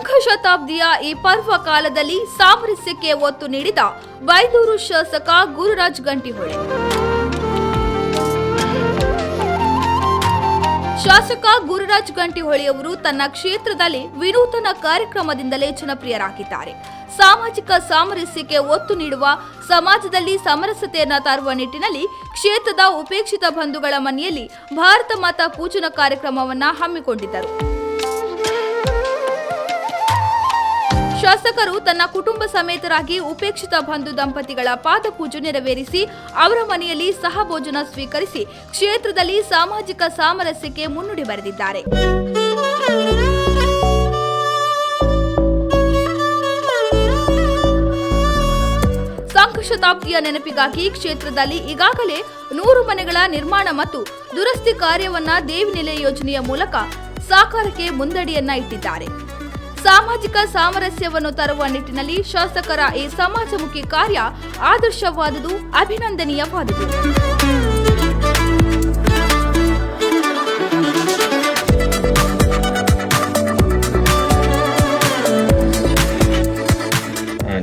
ಶತಾಬ್ದಿಯ ಈ ಪರ್ವ ಕಾಲದಲ್ಲಿ ಸಾಮರಸ್ಯಕ್ಕೆ ಒತ್ತು ನೀಡಿದ ಬೈದೂರು ಶಾಸಕ ಗುರುರಾಜ್ ಗಂಟಿಹೊಳೆ. ಶಾಸಕ ಗುರುರಾಜ್ ಗಂಟಿಹೊಳಿಯವರು ತನ್ನ ಕ್ಷೇತ್ರದಲ್ಲಿ ವಿನೂತನ ಕಾರ್ಯಕ್ರಮದಿಂದಲೇ ಜನಪ್ರಿಯರಾಗಿದ್ದಾರೆ. ಸಾಮಾಜಿಕ ಸಾಮರಸ್ಯಕ್ಕೆ ಒತ್ತು ನೀಡುವ ಸಮಾಜದಲ್ಲಿ ಸಮರಸತೆಯನ್ನು ತರುವ ನಿಟ್ಟಿನಲ್ಲಿ ಕ್ಷೇತ್ರದ ಉಪೇಕ್ಷಿತ ಬಂಧುಗಳ ಮನೆಯಲ್ಲಿ ಭಾರತ ಮಾತಾ ಪೂಜನ ಕಾರ್ಯಕ್ರಮವನ್ನು ಹಮ್ಮಿಕೊಂಡಿದ್ದರು. ಶಾಸಕರು ತನ್ನ ಕುಟುಂಬ ಸಮೇತರಾಗಿ ಉಪೇಕ್ಷಿತ ಬಂಧು ದಂಪತಿಗಳ ಪಾದಪೂಜೆ ನೆರವೇರಿಸಿ ಅವರ ಮನೆಯಲ್ಲಿ ಸಹಭೋಜನ ಸ್ವೀಕರಿಸಿ ಕ್ಷೇತ್ರದಲ್ಲಿ ಸಾಮಾಜಿಕ ಸಾಮರಸ್ಯಕ್ಕೆ ಮುನ್ನುಡಿ ಬರೆದಿದ್ದಾರೆ. ಶತಾಬ್ದಿಯ ನೆನಪಿಗಾಗಿ ಕ್ಷೇತ್ರದಲ್ಲಿ ಈಗಾಗಲೇ ನೂರು ಮನೆಗಳ ನಿರ್ಮಾಣ ಮತ್ತು ದುರಸ್ತಿ ಕಾರ್ಯವನ್ನ ದೇವಿನೆಲೆ ಯೋಜನೆಯ ಮೂಲಕ ಸಾಕಾರಕ್ಕೆ ಮುಂದಡಿಯನ್ನ ಇಟ್ಟಿದ್ದಾರೆ. ಸಾಮಾಜಿಕ ಸಾಮರಸ್ಯವನ್ನು ತರುವ ನಿಟ್ಟಿನಲ್ಲಿ ಶಾಸಕರ ಈ ಸಮಾಜಮುಖಿ ಕಾರ್ಯ ಆದರ್ಶವಾದುದು, ಅಭಿನಂದನೀಯವಾದುದು.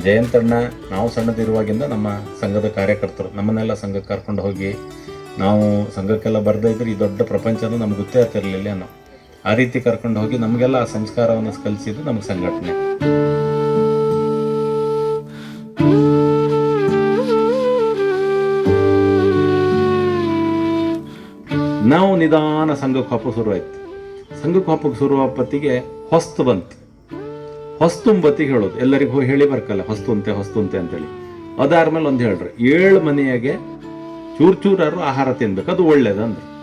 ಜಯಂತಣ್ಣ ನಾವು ಸಣ್ಣದಿರುವಾಗಿಂದ ನಮ್ಮ ಸಂಘದ ಕಾರ್ಯಕರ್ತರು. ನಮ್ಮನ್ನೆಲ್ಲ ಸಂಘಕ್ಕೆ ಕರ್ಕೊಂಡು ಹೋಗಿ, ನಾವು ಸಂಘಕ್ಕೆಲ್ಲ ಬರ್ದೇ ಇದ್ರೆ ಈ ದೊಡ್ಡ ಪ್ರಪಂಚದ ನಮ್ಗೆ ಗೊತ್ತೇ ಆಗ್ತಿರಲಿಲ್ಲ ನಾವು ಆ ರೀತಿ ಕರ್ಕೊಂಡು ಹೋಗಿ ನಮಗೆಲ್ಲ ಆ ಸಂಸ್ಕಾರವನ್ನು ಕಲಿಸಿದ್ದು ನಮ್ಗೆ ಸಂಘಟನೆ. ನಾವು ನಿಧಾನ ಸಂಘಕ್ಕೆ ಹಬ್ಬ ಶುರುವಾಯ್ತು. ಸಂಘಕ್ಕೆ ಹಬ್ಬಕ್ಕೆ ಶುರು ಹೊತ್ತಿಗೆ ಹೊಸ್ತು ಬಂತು ಹೊಸ್ತುಂಬತ್ತಿಗೆ ಹೇಳೋದು. ಎಲ್ಲರಿಗೂ ಹೋಗಿ ಹೇಳಿ ಬರ್ಕಲ್ಲ ಹೊಸ್ತುಂತೆ ಹೊಸ್ತುಂತೆ ಅಂತೇಳಿ. ಅದಾದ್ಮೇಲೆ ಒಂದು ಹೇಳ್ರಿ, ಏಳು ಮನೆಯಾಗೆ ಚೂರ್ ಚೂರಾರು ಆಹಾರ ತಿನ್ಬೇಕು, ಅದು ಒಳ್ಳೇದು ಅಂದ್ರೆ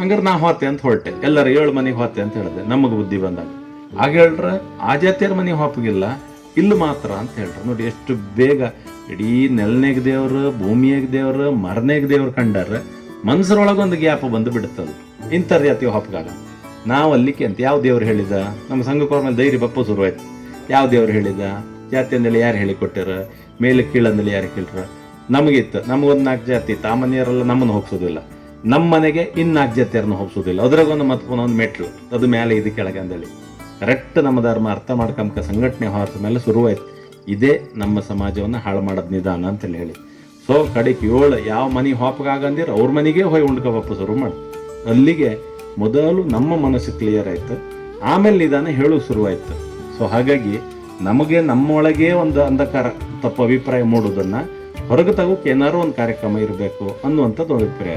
ಹಂಗಾರೆ ನಾ ಹೋತೆ ಅಂತ ಹೊರಟೆ. ಎಲ್ಲರೂ ಏಳು ಮನೆಗೆ ಹೋತೆ ಅಂತ ಹೇಳಿದೆ. ನಮಗೆ ಬುದ್ಧಿ ಬಂದಾಗ. ಆಗ ಹೇಳ್ರ, ಆ ಜಾತಿಯರ ಮನೆ ಹೊಪ್ಪಗಿಲ್ಲ ಇಲ್ಲಿ ಮಾತ್ರ ಅಂತ ಹೇಳ್ರ. ನೋಡಿ ಎಷ್ಟು ಬೇಗ ಇಡೀ ನೆಲನೆಗೆ ದೇವ್ರು, ಭೂಮಿಯಾಗ ದೇವ್ರು, ಮರನೆಗೆ ದೇವ್ರು ಕಂಡಾರ ಮನ್ಸರೊಳಗೆ ಒಂದು ಗ್ಯಾಪ್ ಬಂದು ಬಿಡುತ್ತಲ್ಲ ಇಂಥರ ಜಾತಿ ಹೋಪಗಾಗ ನಾವು ಅಲ್ಲಿಕ್ಕೆ ಅಂತ ಯಾವ ದೇವ್ರು ಹೇಳಿದ? ನಮ್ಮ ಸಂಘಕ್ಕೆ ಮೇಲೆ ಧೈರ್ಯ ಬಪ್ಪ ಶುರುವಾಯ್ತು ಯಾವ ದೇವ್ರು ಹೇಳಿದ? ಜಾತಿ ಅಂದೇಳಿ ಯಾರು ಹೇಳಿ ಕೊಟ್ಟಾರ ಮೇಲೆ ಕೀಳಂದೇಳಿ ಯಾರು ಕೇಳ್ರ? ನಮಗಿತ್ತು ನಮಗೊಂದು ನಾಲ್ಕು ಜಾತಿ. ತಾಮನಿಯರೆಲ್ಲ ನಮ್ಮನ್ನು ಹೋಗ್ಸೋದಿಲ್ಲ. ನಮ್ಮ ಮನೆಗೆ ಇನ್ನು ನಾಲ್ಕು ಹೋಗಿಸೋದಿಲ್ಲ ಹೋಗ್ಸೋದಿಲ್ಲ ಅದ್ರಾಗ ಒಂದು ಮತ್ತೆ ಒಂದು ಮೆಟ್ಲು ಅದು ಮೇಲೆ ಇದು ಕೆಳಗೆ ಅಂದೇಳಿ ಕರೆಕ್ಟ್ ನಮ್ಮ ಧರ್ಮ ಅರ್ಥ ಮಾಡ್ಕೊಂಬ ಸಂಘಟನೆ ಹೊರತ ಮೇಲೆ ಶುರುವಾಯ್ತು. ಇದೇ ನಮ್ಮ ಸಮಾಜವನ್ನು ಹಾಳು ಮಾಡೋದು ನಿಧಾನ ಅಂತೇಳಿ ಹೇಳಿ. ಸೊ ಕಡೆಗೆ ಏಳು ಯಾವ ಮನೆ ಹೋಪಗಾಗಂದಿರ ಅವ್ರ ಮನೆಗೆ ಹೋಗಿ ಉಂಡ್ಕೋಬಪ್ಪ ಶುರು ಮಾಡಿ. ಅಲ್ಲಿಗೆ ಮೊದಲು ನಮ್ಮ ಮನಸ್ಸು ಕ್ಲಿಯರ್ ಆಯ್ತು. ಆಮೇಲೆ ನಿಧಾನ ಹೇಳು ಶುರುವಾಯಿತು. ಸೊ ಹಾಗಾಗಿ ನಮಗೆ ನಮ್ಮೊಳಗೆ ಒಂದು ಅಂಧಕಾರ ತಪ್ಪು ಅಭಿಪ್ರಾಯ ಮೂಡೋದನ್ನ ಹೊರಗೆ ತಗೋಕೆ ಏನಾರು ಒಂದು ಕಾರ್ಯಕ್ರಮ ಇರಬೇಕು ಅನ್ನುವಂಥದ್ದು ಅಭಿಪ್ರಾಯ.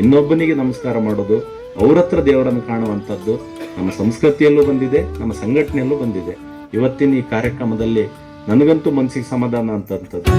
ಇನ್ನೊಬ್ಬನಿಗೆ ನಮಸ್ಕಾರ ಮಾಡೋದು, ಅವ್ರ ಹತ್ರ ದೇವರನ್ನು ಕಾಣುವಂಥದ್ದು ನಮ್ಮ ಸಂಸ್ಕೃತಿಯಲ್ಲೂ ಬಂದಿದೆ, ನಮ್ಮ ಸಂಘಟನೆಯಲ್ಲೂ ಬಂದಿದೆ. ಇವತ್ತಿನ ಈ ಕಾರ್ಯಕ್ರಮದಲ್ಲಿ ನನಗಂತೂ ಮನಸ್ಸಿಗೆ ಸಮಾಧಾನ ಅಂತಂಥದ್ದು